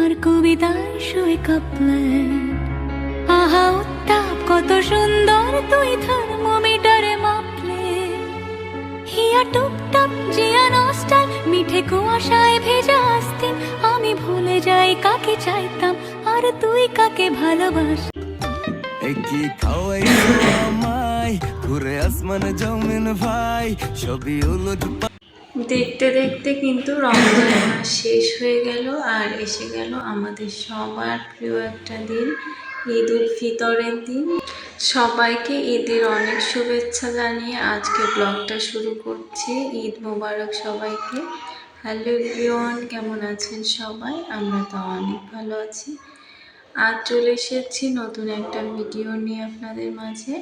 আর কবিতায় শুয়ে কাপলেট আহা, উত্তাপ, কত সুন্দর তুই থার্মোমিটারে মাপলে। হিয়া টুপটাপ জিয়া নস্টাল, মিঠে কুয়াশায় ভেজা আসতিন। আমি ভুলে যাই কাকে চাইতাম, আর তুই কাকে ভালোবাস একই খাওয়াইছো আমায়, ঘুরে আসমান জমিন ভাই, সবই উলট দেখতে দেখতে কিন্তু রমজান মাস শেষ হয়ে গেল আর এসে গেল আমাদের সবার প্রিয় একটা দিন ঈদ উল ফিতরের দিন। সবাইকে ঈদের অনেক শুভেচ্ছা জানিয়ে আজকে ব্লগটা শুরু করছি। ঈদ মোবারক সবাইকে। হ্যালো এভরিওয়ান, কেমন আছেন সবাই? আমরা তো অনেক ভালো আছি। আজ চলে এসেছি নতুন একটা ভিডিও নিয়ে আপনাদের মাঝে।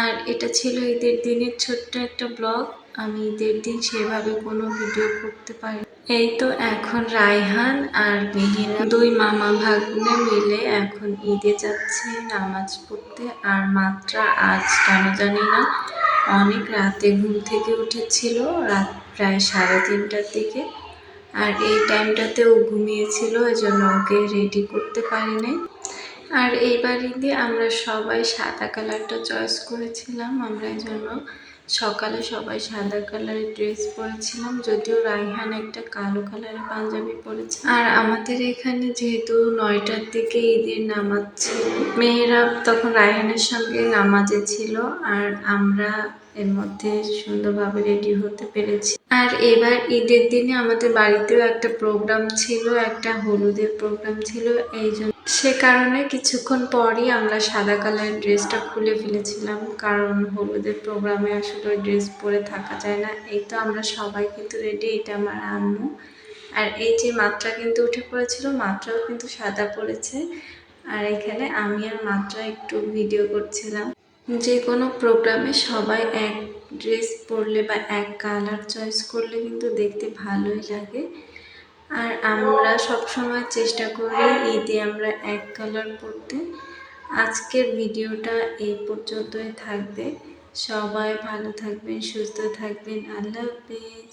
আর এটা ছিল ঈদের দিনের ছোট্ট একটা ব্লগ। আমি ঈদের দিন সেভাবে কোনো ভিডিও করতে পারি এই তো এখন রায়হান আর মেহিনা দুই মামা ভাগ্নে মিলে এখন ঈদে যাচ্ছে নামাজ পড়তে। আর মাত্রা আজ কেন জানি না, অনেক রাতে ঘুম থেকে উঠেছিল, রাত প্রায় সাড়ে তিনটার দিকে। আর এই টাইমটাতে ও ঘুমিয়েছিল জন্য ওকে রেডি করতে পারি আর এইবার ঈদে আমরা সবাই সাদা কালারটা চয়েস করেছিলাম। আমরা এই জন্য সকালে সবাই সাদা কালারের ড্রেস পরেছিলাম, যদিও রাইহান একটা কালো কালারের পাঞ্জাবি পরেছে। আর আমাদের এখানে যেহেতু নয়টার দিকে ঈদের নামাজ ছিল, মেয়েরা তখন রায়হানের সঙ্গে নামাজে ছিল আর আমরা এর মধ্যে সুন্দরভাবে রেডি হতে পেরেছি। আর এবার ঈদের দিনে আমাদের বাড়িতেও একটা প্রোগ্রাম ছিল, একটা হলুদের প্রোগ্রাম ছিল, এই জন্য সে কারণে কিছুক্ষণ পরই আমরা সাদা কালারের ড্রেসটা খুলে ফেলেছিলাম। কারণ হলুদের প্রোগ্রামে আসলে ওই ড্রেস পরে থাকা যায় না। এই তো আমরা সবাই কিন্তু রেডি এটা আমার আম্মু। আর এই যে মাত্রা কিন্তু উঠে পড়েছিল, মাত্রাও কিন্তু সাদা পড়েছে। আর এখানে আমি আর মাত্রা একটু ভিডিও করছিলাম। যে কোনো প্রোগ্রামে সবাই এক ড্রেস পরলে বা এক কালার চয়েস করলে কিন্তু দেখতে ভালোই লাগে। আর আমরা সব সময় চেষ্টা করি ঈদে আমরা এক কালার পরতে। আজকের ভিডিওটা এই পর্যন্তই থাকবে। সবাই ভালো থাকবেন, সুস্থ থাকবেন। আল্লাহ হাফেজ।